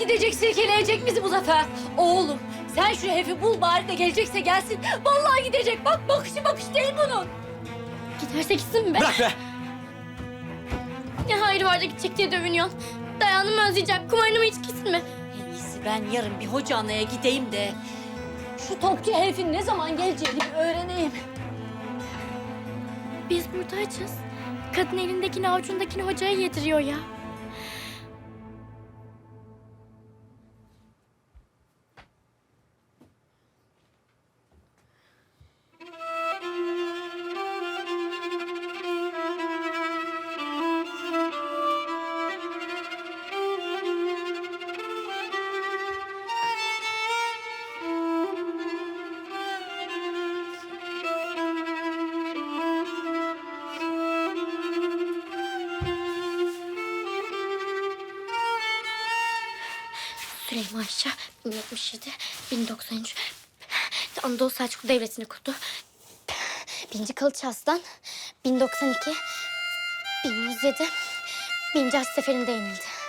gidecek sirkeleyecek bizi bu sefer. Oğlum sen şu hefi bul bari de gelecekse gelsin. Vallahi gidecek. Bak bakışı bakış değil bunun. Giderse gitsin be. Bırak be. Ne hayır var da gidecek diye dövünüyorsun. Dayanım özleyecek. Kumarını mı içkisin mi? En iyisi ben yarın bir hoca anaya gideyim de şu topçu herifin ne zaman geleceğini bir öğreneyim. Biz burada açız. Kadın elindekini avucundakini hocaya yediriyor ya. Süleyman Şah 1077, 1093. Anadolu Selçuklu Devleti'ni kurdu. Birinci Kılıç Arslan 1092, 1107, birinci Haç Seferi'nde yenildi.